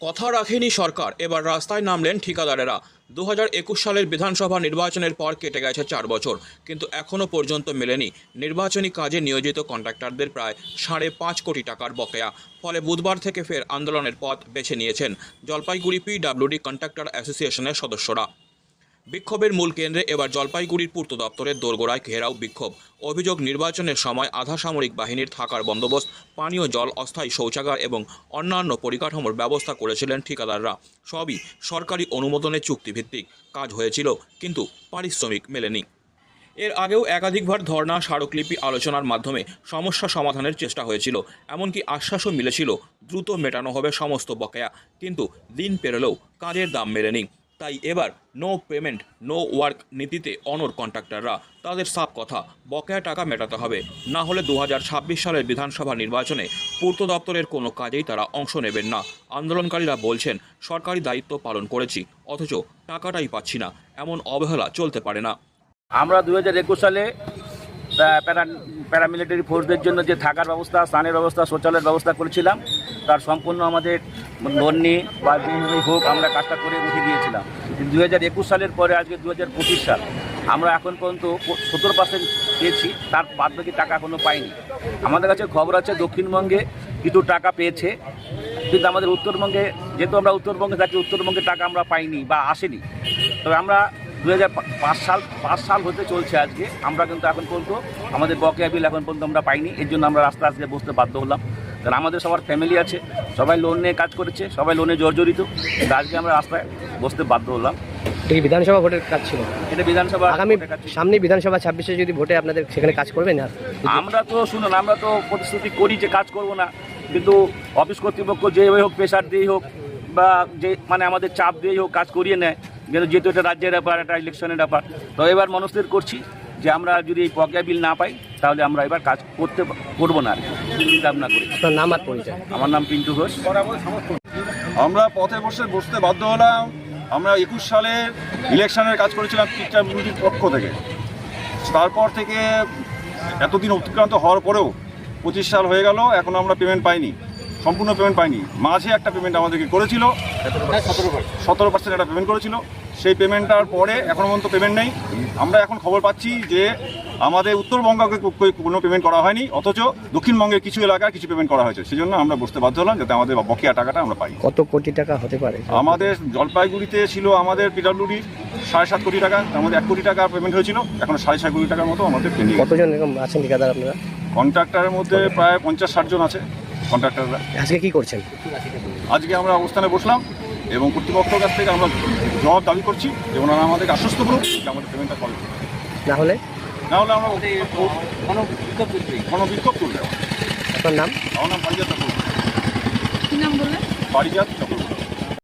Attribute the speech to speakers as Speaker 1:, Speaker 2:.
Speaker 1: কথা রাখেনি সরকার। এবার রাস্তায় নামলেন ঠিকাদারেরা। দু একুশ সালের বিধানসভা নির্বাচনের পর কেটে গেছে চার বছর, কিন্তু এখনও পর্যন্ত মেলেনি। নির্বাচনী কাজে নিয়োজিত কন্ট্রাক্টরদের প্রায় সাড়ে পাঁচ কোটি টাকার বকেয়া। ফলে বুধবার থেকে ফের আন্দোলনের পথ বেছে নিয়েছেন জলপাইগুড়ি পিডাব্লিউডি কন্ট্রাক্টর অ্যাসোসিয়েশনের সদস্যরা। বিক্ষোভের মূল কেন্দ্রে এবার জলপাইগুড়ির পূর্ত দপ্তরের দোরগোড়ায় ঘেরাও বিক্ষোভ। অভিযোগ নির্বাচনের সময় আধা সামরিক বাহিনীর থাকার বন্দোবস্ত, পানীয় জল, অস্থায়ী শৌচাগার এবং অন্যান্য পরিকাঠামোর ব্যবস্থা করেছিলেন ঠিকাদাররা। সবই সরকারি অনুমোদনে চুক্তিভিত্তিক। কাজ হয়েছিল, কিন্তু পারিশ্রমিক মেলেনি। এর আগেও একাধিকবার ধর্ণা, স্মারকলিপি আলোচনার মাধ্যমে সমস্যা সমাধানের চেষ্টা হয়েছিল। এমনকি আশ্বাসও মিলেছিল, দ্রুত মেটানো হবে সমস্ত বকেয়া। কিন্তু দিন পেরোলেও কাজের দাম মেলেনি। তাই এবার নো পেমেন্ট নো ওয়ার্ক নীতিতে অনর কন্ট্রাক্টররা তাদের সাপ কথা, বকেয়া টাকা মেটাতে হবে। না হলে দু হাজার ছাব্বিশ সালের বিধানসভা নির্বাচনে পূর্ত দপ্তরের কোনো কাজেই তারা অংশ নেবেন না। আন্দোলনকারীরা বলছেন, সরকারি দায়িত্ব পালন করেছি, অথচ টাকাটাই পাচ্ছি না। এমন অবহেলা চলতে পারে না।
Speaker 2: আমরা দু হাজার একুশ সালে প্যারা, প্যারামিলিটারি ফোর্সদের জন্য যে থাকার ব্যবস্থা, স্নানের ব্যবস্থা, শৌচালয়ের ব্যবস্থা করেছিলাম, তার সম্পূর্ণ আমাদের লন্যে বা যেভাবে হোক আমরা কাজটা করে উঠে দিয়েছিলাম দু হাজার একুশ সালের পরে, আজকে দু হাজার পঁচিশ সাল, আমরা এখন পর্যন্ত সত্তর পার্সেন্ট পেয়েছি, তার বাদ বাকি টাকা এখনও পাইনি। আমাদের কাছে খবর আছে, দক্ষিণবঙ্গে কিছু টাকা পেয়েছে, কিন্তু আমাদের উত্তরবঙ্গে, যেহেতু আমরা উত্তরবঙ্গে থাকি, উত্তরবঙ্গে টাকা আমরা পাইনি বা আসেনি। তবে আমরা দু হাজার পাঁচ সাল পাঁচ সাল হতে চলছে আজকে। আমরা কিন্তু এখন পর্যন্ত আমাদের বকেয়া বিল এখন পর্যন্ত আমরা পাইনি। এর জন্য আমরা রাস্তা আজকে বসতে বাধ্য হলাম। কারণ আমাদের সবার ফ্যামিলি আছে সবাই লোন নিয়ে কাজ করেছে সবাই লোনে জর্জরিত। আজকে আমরা রাস্তায় বসতে বাধ্য হলাম।
Speaker 3: এটা বিধানসভা ভোটের কাজ ছিল?
Speaker 2: এটা বিধানসভা
Speaker 3: আগামী। সামনে বিধানসভা ছাব্বিশে যদি ভোটে আপনাদের সেখানে কাজ করবেন?
Speaker 2: আমরা তো শুনুন আমরা তো প্রতিশ্রুতি করি যে কাজ করব না। কিন্তু অফিস কর্তৃপক্ষ যেভাবে হোক প্রেশার দিয়েই হোক বা যে মানে আমাদের চাপ দিয়েই হোক কাজ করিয়ে নেয় কিন্তু যেহেতু এটা রাজ্যের ব্যাপার একটা ইলেকশনের ব্যাপার তো এবার মনস্থির করছি যে আমরা যদি এই বকেয়া বিল না পাই তাহলে আমরা এবার কাজ করতে করব না আর কি। চিন্তা ভাবনা করি।
Speaker 3: নাম আর পরিচয়?
Speaker 2: আমার নাম পিন্টু ঘোষ।
Speaker 4: আমরা পথে বসে বসতে বাধ্য হলাম। আমরা একুশ সালের ইলেকশনের কাজ করেছিলাম পিকচার মিউনিটির পক্ষ থেকে। তারপর থেকে এতদিন অতিক্রান্ত হওয়ার পরেও পঁচিশ সাল হয়ে গেল এখনও আমরা পেমেন্ট পাইনি। সম্পূর্ণ পেমেন্ট পাইনি মাঝে একটা পেমেন্ট আমাদেরকে করেছিল। সতেরো পার্সেন্ট একটা পেমেন্ট করেছিল। সেই পেমেন্টটার পরে এখনও পর্যন্ত পেমেন্ট নেই। আমরা এখন খবর পাচ্ছি যে আমাদের উত্তরবঙ্গকে কোনো পেমেন্ট করা হয়নি। অথচ দক্ষিণবঙ্গের কিছু এলাকায় কিছু পেমেন্ট করা হয়েছে। সেই জন্য আমরা বসতে বাধ্য হলাম যাতে আমাদের বকেয়া টাকাটা আমরা পাই।
Speaker 3: কত কোটি টাকা হতে পারে?
Speaker 4: আমাদের জলপাইগুড়িতে ছিল আমাদের পিডাব্লিউডি সাড়ে সাত কোটি টাকা। তার মধ্যে এক কোটি টাকা পেমেন্ট হয়েছিল। এখন সাড়ে ছয় কোটি টাকার মতো আমাদের
Speaker 3: কতজন এরকম আছেন ঠিকাদার আপনারা?
Speaker 4: কন্ট্রাক্টরের মধ্যে প্রায় পঞ্চাশ ষাট জন আছে। কন্ট্রাক্টররা
Speaker 3: আজকে কি করছেন?
Speaker 4: আজকে আমরা অবস্থানে বসলাম এবং কর্তৃপক্ষের কাছ থেকে আমরা জবাব দাবি করছি যে ওনারা আমাদেরকে আশ্বস্ত করুক যে আমাদের পেমেন্টটা কল।
Speaker 3: না হলে?
Speaker 4: না হলে আমরা কোনো বিক্ষোভ তুলবে
Speaker 3: আপনার নাম?
Speaker 4: আমার নাম পারিজাত চক্রবর্তী।
Speaker 5: কী নাম বললেন?
Speaker 4: পারিজাত চক্রবর্তী।